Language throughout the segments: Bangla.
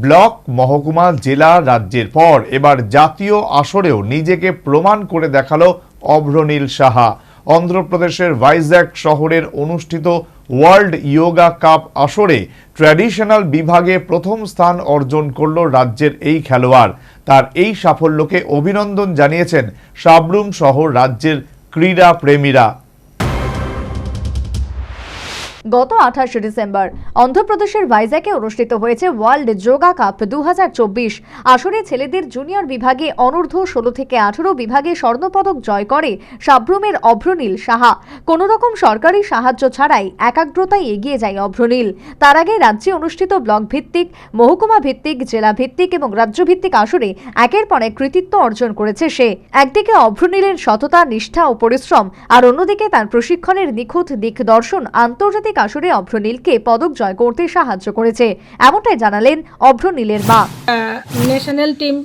ব্লক, মহকুমা, জেলা, রাজ্যের পর এবার জাতীয় আসরেও নিজেকে প্রমাণ করে দেখাল অভ্রনীল সাহা। অন্ধ্রপ্রদেশের ভাইজ্যাক শহরের অনুষ্ঠিত ওয়ার্ল্ড ইয়োগা কাপ আসরে ট্র্যাডিশনাল বিভাগে প্রথম স্থান অর্জন করল রাজ্যের এই খেলোয়াড়। তার এই সাফল্যকে অভিনন্দন জানিয়েছেন সাবরুম শহর রাজ্যের ক্রীড়া প্রেমীরা। গত আঠাশে ডিসেম্বর অন্ধ্রপ্রদেশের ভাইজ্যাকে অনুষ্ঠিত হয়েছে ওয়ার্ল্ড যোগা কাপ দু আসরে ছেলেদের জুনিয়র বিভাগে অনূর্ধ্ব ষোলো থেকে আঠারো বিভাগে স্বর্ণপদক জয় করে সাব্রুমের অভ্রনীল সাহা। কোনো রকম সরকারি সাহায্য ছাড়াই একাগ্রতায় এগিয়ে যায় অভ্রনীল। তার আগে রাজ্যে অনুষ্ঠিত ব্লক ভিত্তিক মহকুমা ভিত্তিক জেলা ভিত্তিক এবং রাজ্য ভিত্তিক আসরে একের পর এক কৃতিত্ব অর্জন করেছে সে। একদিকে অভ্রনীলের সততা, নিষ্ঠা ও পরিশ্রম, আর অন্যদিকে তার প্রশিক্ষণের নিখুঁত দিক দর্শন আন্তর্জাতিক আসরে অভ্রনীলকে পদক জয় করতে সাহায্য করেছে। এমনটাই জানালেন অভ্রনীলের মা। ন্যাশনাল টিম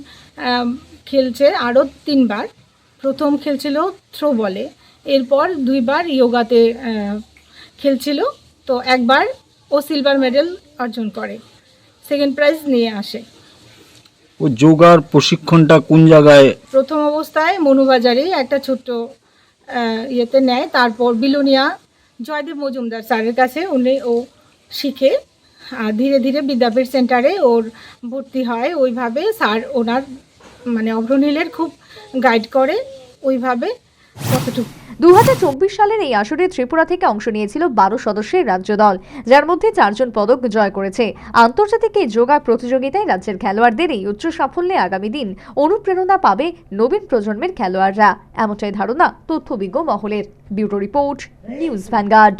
খেলছে আরও তিনবার। প্রথম খেলছিল থ্রো বলে এরপর দুইবার ইয়োগাতে খেলছিল তো একবার ও সিলভার মেডেল অর্জন করে সেকেন্ড প্রাইজ নিয়ে আসে। ও যোগার প্রশিক্ষণটা কোন জায়গায়? প্রথম অবস্থায় মনুবাজারে একটা ছোট্ট ইয়েতে নেয় তারপর বিলোনিয়া জয়দেব মজুমদার স্যারের কাছে উনি ও শিখে, আর ধীরে ধীরে বিদ্যাপীঠ সেন্টারে ওর ভর্তি হয়। ওইভাবে স্যার ওনার মানে অভ্রনীলের খুব গাইড করে, ওইভাবে কতটুকু দু হাজার চব্বিশ সালের এই আসরে ত্রিপুরা থেকে অংশ নিয়েছিল বারো সদস্যের রাজ্য দল, যার মধ্যে চারজন পদক জয় করেছে। আন্তর্জাতিক এই যোগা প্রতিযোগিতায় রাজ্যের খেলোয়াড়দের এই উচ্চ সাফল্যে আগামী দিন অনুপ্রেরণা পাবে নবীন প্রজন্মের খেলোয়াড়রা। এমনটাই ধারণা তথ্যবিজ্ঞ মহলের। Bureau report, news Vanguard.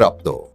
प्राप्त हो।